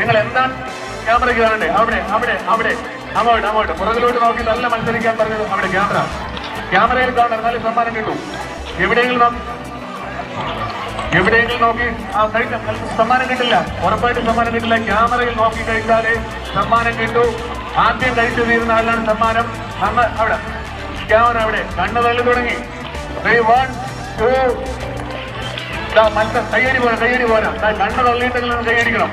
നിങ്ങൾ എന്താണ് ക്യാമറയ്ക്ക് കാണണ്ടേ? അവിടെ അവിടെ അവിടെ. അങ്ങോട്ട് അങ്ങോട്ട്. പുറകിലോട്ട് നോക്കി നല്ല മത്സരിക്കാൻ പറഞ്ഞത് അവിടെ ക്യാമറ. ക്യാമറയിൽ കാണണം എന്നാലും സമ്മാനം കിട്ടും. എവിടെയെങ്കിലും നാം എവിടെയെങ്കിലും നോക്കി ആ കഴിച്ച സമ്മാനം കിട്ടില്ല. ഉറപ്പായിട്ടും സമ്മാനം കിട്ടില്ല. ക്യാമറയിൽ നോക്കി കഴിച്ചാലേ സമ്മാനം കിട്ടൂ. ആദ്യം കഴിച്ചു തീരുന്ന സമ്മാനം. അങ്ങ് അവിടെ. ക്യാമറ അവിടെ. കണ്ണു തള്ളി തുടങ്ങി. മത്സരം കയ്യടി പോരാ കയ്യടി പോരാ. കണ്ണ് തള്ളിയിട്ടെങ്കിലും കയ്യടിക്കണം.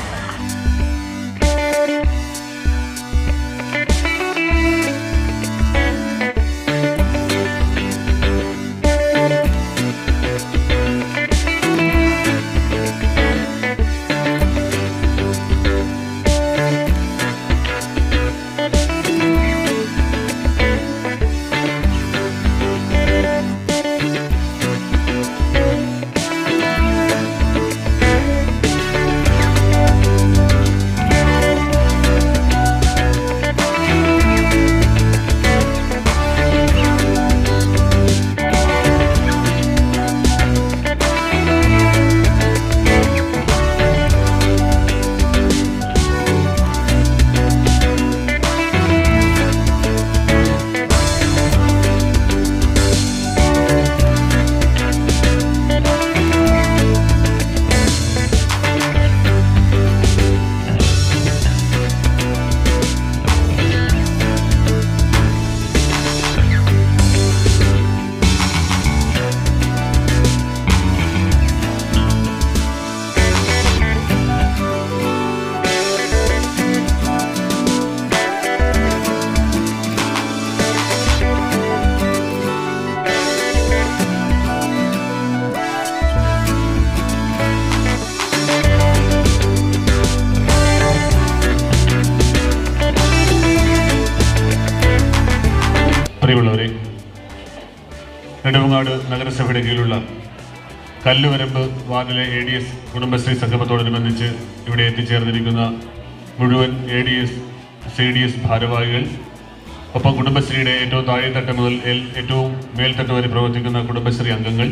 പ്രിയമുള്ളവരെ നെടുമങ്ങാട് നഗരസഭയുടെ കീഴിലുള്ള കല്ലുവരമ്പ് വാർഡിലെ എ ഡി എസ് കുടുംബശ്രീ സംഗമത്തോടനുബന്ധിച്ച് ഇവിടെ എത്തിച്ചേർന്നിരിക്കുന്ന മുഴുവൻ A D S C D S ഭാരവാഹികൾ ഒപ്പം കുടുംബശ്രീയുടെ ഏറ്റവും താഴെത്തട്ട് മുതൽ ഏറ്റവും മേൽത്തട്ട് വരെ പ്രവർത്തിക്കുന്ന കുടുംബശ്രീ അംഗങ്ങൾ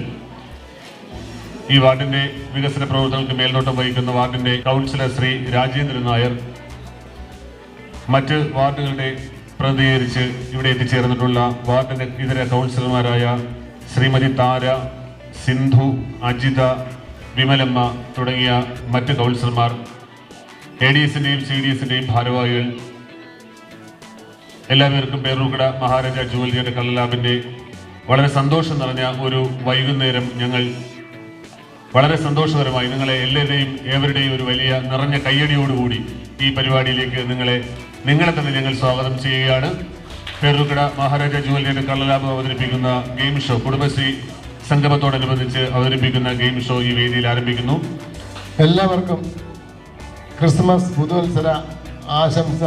ഈ വാർഡിന്റെ വികസന പ്രവർത്തനങ്ങൾക്ക് മേൽനോട്ടം വഹിക്കുന്ന വാർഡിന്റെ കൗൺസിലർ ശ്രീ രാജേന്ദ്രൻ നായർ മറ്റ് വാർഡുകളുടെ പ്രതിനിധീകരിച്ച് ഇവിടെ എത്തിച്ചേർന്നിട്ടുള്ള വാർഡിന്റെ ഇതര കൗൺസിലർമാരായ ശ്രീമതി താര സിന്ധു അജിത വിമലമ്മ തുടങ്ങിയ മറ്റ് കൗൺസിലർമാർ എ ഡി എസിന്റെയും സി ഡി എസിന്റെയും ഭാരവാഹികൾ എല്ലാവർക്കും പേരൂർക്കട മഹാരാജ ജുവലറിയുടെ കള്ളലാബിന്റെ വളരെ സന്തോഷം നിറഞ്ഞ ഒരു വൈകുന്നേരം ഞങ്ങൾ വളരെ സന്തോഷകരമായി നിങ്ങളെ എല്ലാവരുടെയും ഏവരുടെയും ഒരു വലിയ നിറഞ്ഞ കയ്യടിയോടുകൂടി ഈ പരിപാടിയിലേക്ക് നിങ്ങളെ നിങ്ങളെ തന്നെ ഞങ്ങൾ സ്വാഗതം ചെയ്യുകയാണ്. പേരുക്കട മഹാരാജ ജുവലിയുടെ കള്ളലാഭം അവതരിപ്പിക്കുന്ന ഗെയിം ഷോ കുടുംബശ്രീ സംഗമത്തോടനുബന്ധിച്ച് അവതരിപ്പിക്കുന്ന ഗെയിം ഷോ ഈ വേദിയിൽ ആരംഭിക്കുന്നു. എല്ലാവർക്കും ക്രിസ്മസ് പുതുവത്സര ആശംസ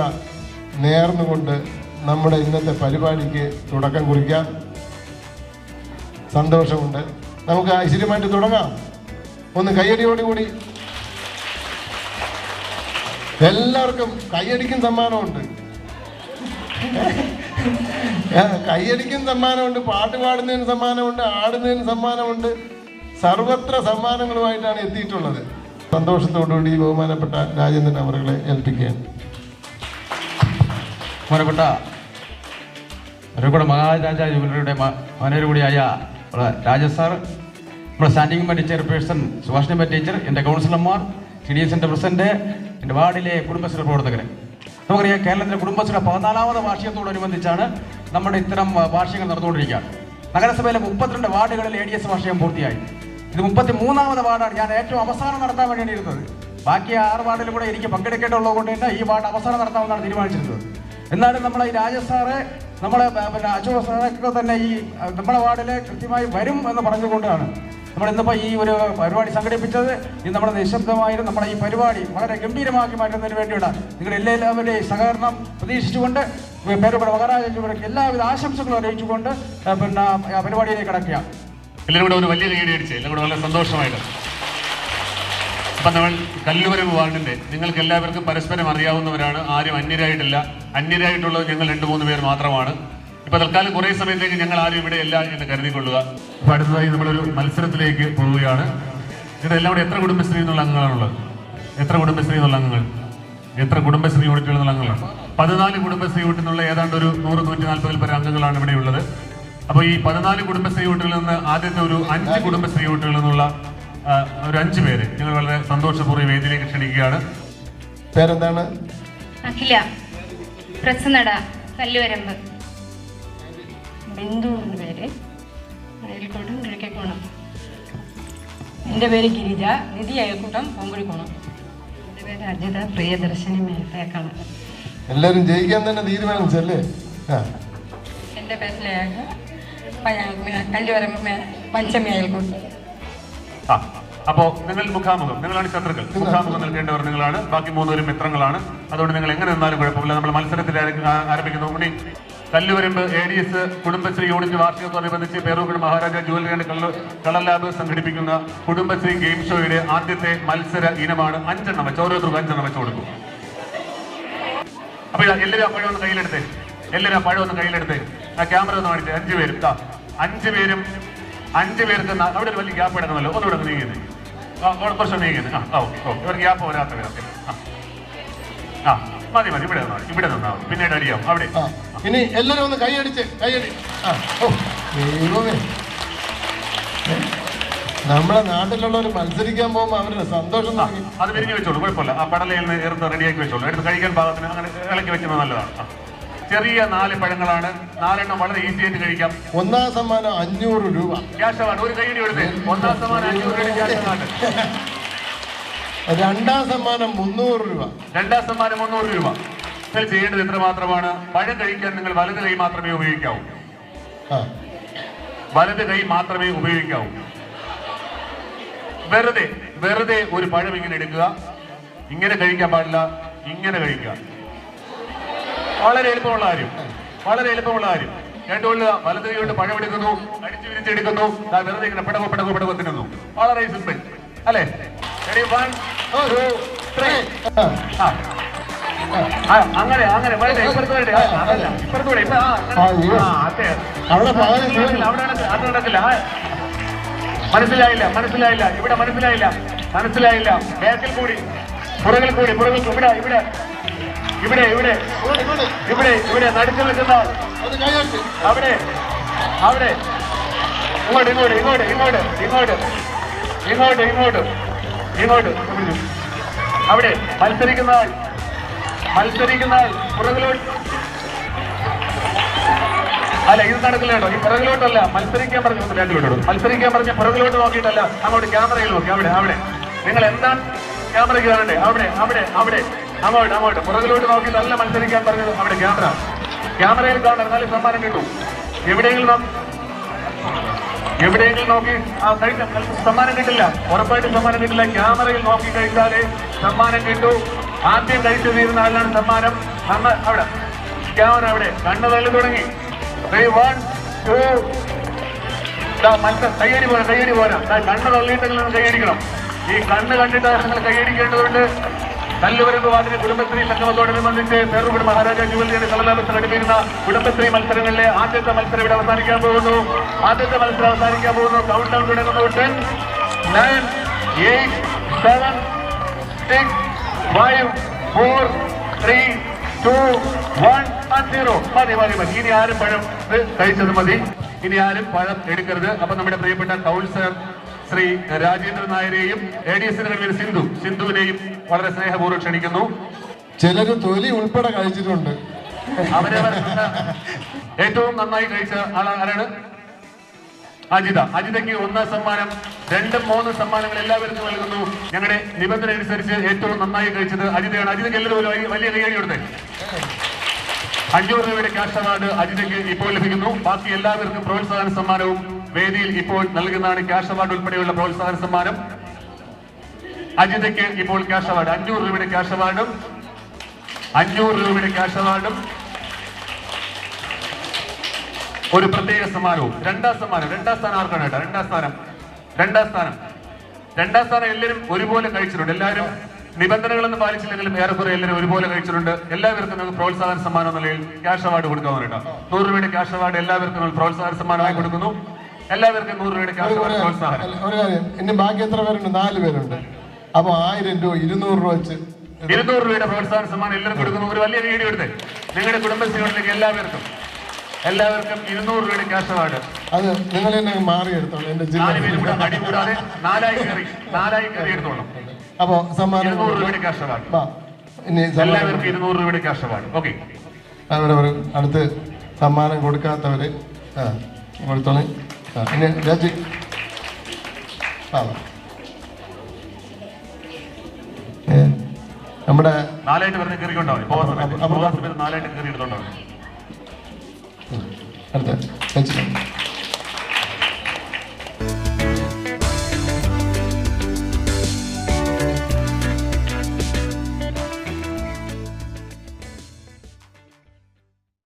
നേർന്നുകൊണ്ട് നമ്മുടെ ഇന്നത്തെ പരിപാടിക്ക് തുടക്കം കുറിക്കാം. സന്തോഷമുണ്ട്. നമുക്ക് ഐശ്വര്യമായിട്ട് തുടങ്ങാം. ഒന്ന് കയ്യടിയോടുകൂടി എല്ലാവർക്കും കയ്യടിക്കും സമ്മാനമുണ്ട്. കൈയടിക്കും സമ്മാനമുണ്ട് പാട്ട് പാടുന്നതിന് സമ്മാനമുണ്ട് ആടുന്നതിന് സമ്മാനമുണ്ട്. സർവത്ര സമ്മാനങ്ങളുമായിട്ടാണ് എത്തിയിട്ടുള്ളത്. സന്തോഷത്തോടുകൂടി ബഹുമാനപ്പെട്ട രാജേന്ദ്രൻ അവറുകളെ ഏൽപ്പിക്കുകയാണ്. ബഹുമാനപ്പെട്ട അരൂക്കട മഹാരാജ ജുവലറിയുടെ മനോര് കൂടിയായ നമ്മുടെ രാജ സാർ നമ്മുടെ standing committee chairperson Subhashini teacher എന്റെ കൗൺസിലർമാർ സി ഡി എസിന്റെ പ്രസിഡന്റ് എന്റെ വാർഡിലെ കുടുംബശ്രീ പ്രവർത്തകരെ. നമുക്കറിയാം കേരളത്തിലെ കുടുംബശ്രീയുടെ പതിനാലാമത് വാർഷികത്തോടനുബന്ധിച്ചാണ് നമ്മുടെ ഇത്തരം വാർഷികം നടന്നുകൊണ്ടിരിക്കുകയാണ്. നഗരസഭയിലെ മുപ്പത്തിരണ്ട് വാർഡുകളിൽ എ ഡി എസ് വാർഷികം പൂർത്തിയായി. ഇത് മുപ്പത്തി മൂന്നാമത് വാർഡാണ്. ഞാൻ ഏറ്റവും അവസാനം നടത്താൻ വേണ്ടിയാണ് ഇരുന്നത്. ബാക്കി ആറ് വാർഡിലും കൂടെ എനിക്ക് പങ്കെടുക്കേണ്ടതുള്ളത് കൊണ്ട് തന്നെ ഈ വാർഡ് അവസാനം നടത്താമെന്നാണ് തീരുമാനിച്ചിരുന്നത്. എന്നാലും നമ്മളെ ഈ രാജസാറ് നമ്മളെ പിന്നെ അശോക് സാറൊക്കെ തന്നെ ഈ നമ്മുടെ വാർഡിലെ കൃത്യമായി വരും എന്ന് പറഞ്ഞുകൊണ്ടാണ് നമ്മൾ ഇന്നിപ്പോൾ ഈ ഒരു പരിപാടി സംഘടിപ്പിച്ചത് ഇന്ന് നമ്മുടെ നിശബ്ദമായിരുന്നു നമ്മുടെ ഈ പരിപാടി വളരെ ഗംഭീരമാക്കി മാറ്റുന്നതിന് വേണ്ടിയുള്ള നിങ്ങളുടെ എല്ലാ എല്ലാവരുടെയും സഹകരണം പ്രതീക്ഷിച്ചുകൊണ്ട് പേരുകൂടെ മഹാരാജയ്ക്ക് എല്ലാവിധ ആശംസകളും അറിയിച്ചുകൊണ്ട് പിന്നെ പരിപാടിയിലേക്ക് കിടക്കുക എല്ലാവരും കൂടെ ഒരു വലിയ കൈയടി അടിച്ച് എല്ലാം കൂടെ വളരെ സന്തോഷമായിട്ട്. അപ്പം നമ്മൾ കല്ലുവരവ് വാർഡിന്റെ നിങ്ങൾക്ക് എല്ലാവർക്കും പരസ്പരം അറിയാവുന്നവരാണ്. ആരും അന്യരായിട്ടില്ല. അന്യരായിട്ടുള്ളത് ഞങ്ങൾ രണ്ട് മൂന്ന് പേർ മാത്രമാണ്. ഇപ്പൊ തൽക്കാലം കുറേ സമയത്തേക്ക് ഞങ്ങൾ ആരും ഇവിടെ ഇല്ല എന്ന് കരുതിക്കൊള്ളുക. അപ്പൊ അടുത്തതായി നമ്മളൊരു മത്സരത്തിലേക്ക് പോവുകയാണ്. ഇതെല്ലാം എല്ലാം കൂടെ എത്ര കുടുംബശ്രീ എന്നുള്ള അംഗങ്ങളാണുള്ളത്? എത്ര കുടുംബശ്രീ എന്നുള്ള അംഗങ്ങൾ? എത്ര കുടുംബശ്രീ യൂണിറ്റുകൾ എന്നുള്ള അംഗങ്ങളാണ്? പതിനാല് കുടുംബശ്രീ യൂണിറ്റിൽ നിന്നുള്ള ഏതാണ്ട് ഒരു നൂറ് നൂറ്റി നാൽപ്പതിൽ പരം അംഗങ്ങളാണ് ഇവിടെ ഉള്ളത്. അപ്പോൾ ഈ പതിനാല് കുടുംബശ്രീ യൂണിറ്റുകളിൽ നിന്ന് ആദ്യത്തെ ഒരു അഞ്ച് കുടുംബശ്രീ യൂണിറ്റുകളിൽ നിന്നുള്ള ഒരു അഞ്ച് പേര് ഞങ്ങൾ വളരെ സന്തോഷപൂർവം വേദിയിലേക്ക് ക്ഷണിക്കുകയാണ്. പേരെന്താണ്? അഖില പ്രസന്നട കല്ലുവരമ്പ്. ബിന്ദു എന്ന് പേര് അയൽക്കൂട്ടം കിഴക്കേക്കോണം എന്റെ പേര് ഗിരിജ. നിധി അയൽക്കൂട്ടം പൊങ്കുഴിക്കോണം എന്റെ പേര് അജിത. പ്രിയദർശിനി മേത്തേക്കാണ് എല്ലാരും ജയിക്കാൻ തന്നെ തീരുമാനിച്ചല്ലേ? എന്റെ പേര് ലേഖ. കല്ലുവരമ്പ് പഞ്ചമി അയൽക്കൂട്ടം. അപ്പോ നിങ്ങൾ മുഖാമുഖം. നിങ്ങളാണ് ശത്രുക്കൾ. മുഖാമുഖം നിൽക്കേണ്ടവർ നിങ്ങളാണ്. ബാക്കി മൂന്നുപേരും മിത്രങ്ങളാണ്. അതുകൊണ്ട് നിങ്ങൾ എങ്ങനെ നിന്നാലും കുഴപ്പമില്ല. നമ്മൾ മത്സരത്തിൽ ആരംഭിക്കുന്നു? Unni. Kalluvaramp A D S Kudumbashree unit വാർഷികത്തോടനുബന്ധിച്ച് Peroorkada Maharaja jewellery colour lab സംഘടിപ്പിക്കുന്ന കുടുംബശ്രീ ഗെയിം ഷോയുടെ ആദ്യത്തെ മത്സര ഇനമാണ് അഞ്ചെണ്ണം വെച്ച്. ഓരോരുത്തർക്കും അഞ്ചെണ്ണം വെച്ച് കൊടുക്കും. അപ്പൊ എല്ലാവരും ആ പഴം ഒന്ന് കയ്യിലെടുത്തേ. എല്ലാവരും ആ പഴം ഒന്ന് കയ്യിലെടുത്തേ. ആ ക്യാമറ ഒന്ന് കാണിച്ചേ. അഞ്ചു പേരും. അഞ്ചു പേരും അഞ്ചു പേർക്ക് അവിടെ ഒരു വലിയ ഗ്യാപ്പ് എടുക്കുന്നല്ലോ ഒന്നുകൂടെ ഒന്ന് നീങ്ങുന്നേ ആ അവിടെ കുറച്ച് നീങ്ങുന്നേ ആ ഓ ഓ ഇവർ ഗ്യാപ്പ് വരാത്തവരൊക്കെ ആ മതി മതി. ഇവിടെ നിന്നാ മതി. ഇവിടെ നിന്നാ പിന്നീട് അടിയാവും. അവിടെ. ഇനി എല്ലാരും ഒന്ന് കൈയടിച്ച് കൈയടി ആ ഓ ദൈവമേ. ഏ? നമ്മളെ നാട്ടിലുള്ളവർ മത്സരിക്കാൻ പോകുമ്പോ അവരുടെ സന്തോഷം അത് വിരിഞ്ഞു വെച്ചോളൂ കുഴപ്പമില്ല. ആ പടലയിൽ നിന്ന് എടുത്ത് റെഡിയാക്കി വെച്ചോളൂ. എടുത്ത് കഴിക്കാൻ പാകത്തിന് അങ്ങനെ ഇളക്കി വെക്കുന്നത് നല്ലതാണ്. ചെറിയ നാല് പഴങ്ങളാണ്. നാലെണ്ണം വളരെ ഈസി ആയിട്ട് കഴിക്കാം. ഒന്നാം സമ്മാനം അഞ്ഞൂറ് രൂപ. ക്യാഷ് അവാർഡ് ഒരു കൈയടി എടുത്തേ. ഒന്നാം സമ്മാനം അഞ്ഞൂറ് രൂപ രണ്ടാം സമ്മാനം മുന്നൂറ് രൂപ. രണ്ടാം സമ്മാനം മുന്നൂറ് രൂപ. നിങ്ങൾ ചെയ്യേണ്ടത് എത്ര മാത്രമാണ്. പഴം കഴിക്കാൻ നിങ്ങൾ വലത് കൈ മാത്രമേ ഉപയോഗിക്കാവൂ. വലത് കൈ മാത്രമേ ഉപയോഗിക്കാവൂ. വെറുതെ വെറുതെ ഒരു പഴം ഇങ്ങനെ എടുക്കുക. ഇങ്ങനെ കഴിക്കാൻ പാടില്ല. ഇങ്ങനെ കഴിക്കുക. വളരെ എളുപ്പമുള്ള കാര്യം. വളരെ എളുപ്പമുള്ള കാര്യം. കേട്ടുകൊള്ളുക വലത് കൈ കൊണ്ട് പഴം എടുക്കുന്നു. അടിച്ചു വിരിച്ചെടുക്കുന്നു വെറുതെ ഇങ്ങനെ പിടകോ പിടകോ പിടകോ തിന്നുന്നു. വളരെ സിമ്പിൾ. അല്ലേ? Three. ആ, ആ. ആ, അങ്ങനെ അങ്ങനെ. മനസ്സിലായില്ല മനസ്സിലായില്ല ഇവിടെ മനസ്സിലായില്ല മനസ്സിലായില്ല ബാക്കിൽ കൂടി പുറകിൽ കൂടി പുറകിൽ. ഇവിടെ ഇവിടെ ഇവിടെ ഇവിടെ. ഇവിടെ ഇവിടെ നടുക്ക് നിൽക്കുന്ന അവിടെ അവിടെ ഇങ്ങോട്ട് ഇങ്ങോട്ട് ഇങ്ങോട്ട് ഇങ്ങോട്ട് ഇങ്ങോട്ട് ഇങ്ങോട്ട് ഇങ്ങോട്ട് ഇങ്ങോട്ട് അവിടെ മത്സരിക്കുന്ന മത്സരിക്കുന്ന പുറകിലോട്ട്. അല്ല ഇത് നടക്കില്ല കേട്ടോ. ഈ പുറകിലോട്ടല്ല. മത്സരിക്കാൻ പറഞ്ഞു ബാക്കിലോട്ട് മത്സരിക്കാൻ പറഞ്ഞ പുറകിലോട്ട് നോക്കിയിട്ടല്ല. അങ്ങോട്ട് ക്യാമറയിൽ നോക്കി. അവിടെ അവിടെ. നിങ്ങൾ എന്താണ് ക്യാമറയ്ക്ക് കാണണ്ടേ? അവിടെ അവിടെ അവിടെ. അങ്ങോട്ട് അങ്ങോട്ട്. പുറകിലോട്ട് നോക്കിയിട്ടല്ല മത്സരിക്കാൻ പറഞ്ഞത് അവിടെ ക്യാമറ ക്യാമറയിൽ കാണണം എന്നാലും സമ്മാനം കിട്ടും. എവിടെയെങ്കിലും എവിടെയെങ്കിലും നോക്കി സമ്മാനം കിട്ടില്ല ഉറപ്പായിട്ടും സമ്മാനം കിട്ടില്ല ക്യാമറയിൽ നോക്കി കഴിച്ചാലേ സമ്മാനം കിട്ടൂ. ആദ്യം കഴിച്ചു തീരുന്ന ആളിനാണ് സമ്മാനം. അന്ന് അവിടെ. ക്യാമറ അവിടെ. കണ്ണ് തള്ളി തുടങ്ങി. വൺ ടു പോരാ കയ്യടി പോരാ. കണ്ണ് തള്ളിയിട്ടെങ്കിലും കയ്യടിക്കണം ഈ കണ്ണ് കണ്ടിട്ട് നിങ്ങൾ കൈയടിക്കേണ്ടതുകൊണ്ട് കല്ലുവരമ്പ് വാതിന് കുടുംബശ്രീ സംഗമത്തോടനുബന്ധിച്ച് പേറുകുടി മഹാരാജ ജുവലറിയുടെ കളലാപം അടിപ്പിക്കുന്ന കുടുംബശ്രീ മത്സരങ്ങളിലെ ആദ്യത്തെ മത്സരം ഇവിടെ അവസാനിക്കാൻ പോകുന്നു. ആദ്യത്തെ മത്സരം അവസാനിക്കാൻ പോകുന്നു. കൗണ്ട് ഡൗൺ തുടങ്ങുന്നു ten nine eight seven six five four three two one zero മതി മതി മതി. ഇനി ആരും പഴം കഴിച്ചത് മതി. ഇനി ആരും പഴം എടുക്കരുത്. അപ്പൊ നമ്മുടെ പ്രിയപ്പെട്ട കൗൺസിലർ ശ്രീ രാജേന്ദ്രൻ നായരെയും എ ഡി എസിന്റെ കൺവീനർ സിന്ധു. സിന്ധുവിനെയും വളരെ സ്നേഹപൂർവം ക്ഷണിക്കുന്നു. ചിലര് തൊലി ഉൾപ്പെടെ കഴിച്ചിട്ടുണ്ട്. അവരവർ ഏറ്റവും നന്നായി കഴിച്ച ആളാ ആരാണ്? അജിത. അജിതയ്ക്ക് ഒന്നാം സമ്മാനം രണ്ടും മൂന്നും സമ്മാനങ്ങൾ എല്ലാവർക്കും നൽകുന്നു. ഞങ്ങളുടെ നിബന്ധന അനുസരിച്ച് ഏറ്റവും നന്നായി കഴിച്ചത് അജിതയാണ്. അജിതയ്ക്ക് എല്ലാവരും വലിയ- കൈയടി കൊടുത്തേ. അഞ്ഞൂറ് രൂപയുടെ ക്യാഷ് അവാർഡ് അജിതയ്ക്ക് ഇപ്പോൾ ലഭിക്കുന്നു. ബാക്കി എല്ലാവർക്കും പ്രോത്സാഹന സമ്മാനവും വേദിയിൽ ഇപ്പോൾ നൽകുന്നതാണ് ക്യാഷ് അവാർഡ് ഉൾപ്പെടെയുള്ള പ്രോത്സാഹന സമ്മാനം. അജിതയ്ക്ക് ഇപ്പോൾ ക്യാഷ് അവാർഡ്. അഞ്ഞൂറ് രൂപയുടെ ക്യാഷ് അവാർഡും. അഞ്ഞൂറ് രൂപയുടെ ക്യാഷ് അവാർഡും. ഒരു പ്രത്യേക സമ്മാനവും. രണ്ടാം സമ്മാനം. രണ്ടാം സ്ഥാനം ആർക്കാണ് കേട്ടോ? രണ്ടാം സ്ഥാനം. രണ്ടാം സ്ഥാനം. രണ്ടാം സ്ഥാനം എല്ലാവരും ഒരുപോലെ കഴിച്ചിട്ടുണ്ട്. എല്ലാവരും നിബന്ധനകളൊന്നും പാലിച്ചില്ലെങ്കിലും ഏറെക്കുറെ എല്ലാവരും ഒരുപോലെ കഴിച്ചിട്ടുണ്ട്. എല്ലാവർക്കും നമുക്ക് പ്രോത്സാഹന സമ്മാനം നിലയിൽ ക്യാഷ് അവാർഡ് കൊടുക്കാവുന്ന കേട്ടോ. നൂറ് രൂപയുടെ ക്യാഷ് അവാർഡ് എല്ലാവർക്കും പ്രോത്സാഹന സമ്മാനമായി കൊടുക്കുന്നു. എല്ലാവർക്കും നൂറ് രൂപയുടെ ഒരു- കാര്യം ഇനി ബാക്കി എത്ര പേരുണ്ട്? നാല് പേരുണ്ട്. അപ്പൊ ആയിരം രൂപ ഇരുന്നൂറ് രൂപ വെച്ച് ഇരുന്നൂറ് രൂപയുടെ പ്രോത്സാഹന സമ്മാനം എല്ലാവർക്കും കൊടുക്കുന്നു. ഒരു വലിയ വീഡിയോ എടുത്ത് നിങ്ങളുടെ കുടുംബശ്രീകളിലേക്ക് എല്ലാവർക്കും എല്ലാവർക്കും ഇരുന്നൂറ് രൂപയുടെ ക്യാഷ് അവാർഡ്. അത് നിങ്ങൾ തന്നെ മാറി എടുത്തോളൂ. എന്റെ ജില്ല അടി കൂടാതെ നാലായി കയറി നാലായി കയറി എടുത്തോളൂ. അപ്പോ സമ്മാനം ഇരുന്നൂറ്. രൂപയുടെ ക്യാഷ് അവാർഡ്. ഇനി എല്ലാവർക്കും ഇരുന്നൂറ് രൂപയുടെ ക്യാഷ് അവാർഡ്. ഓക്കെ. അവിടെ അടുത്ത് സമ്മാനം കൊടുക്കാത്തവര് ആ കൊടുത്തോളെ. ഇനി രാജി. ആ. നമ്മുടെ നാലായിട്ട് പറഞ്ഞ് കയറിക്കൊണ്ടാവും നാലായിട്ട് കയറി എടുത്തോണ്ടാവും. അടുത്ത.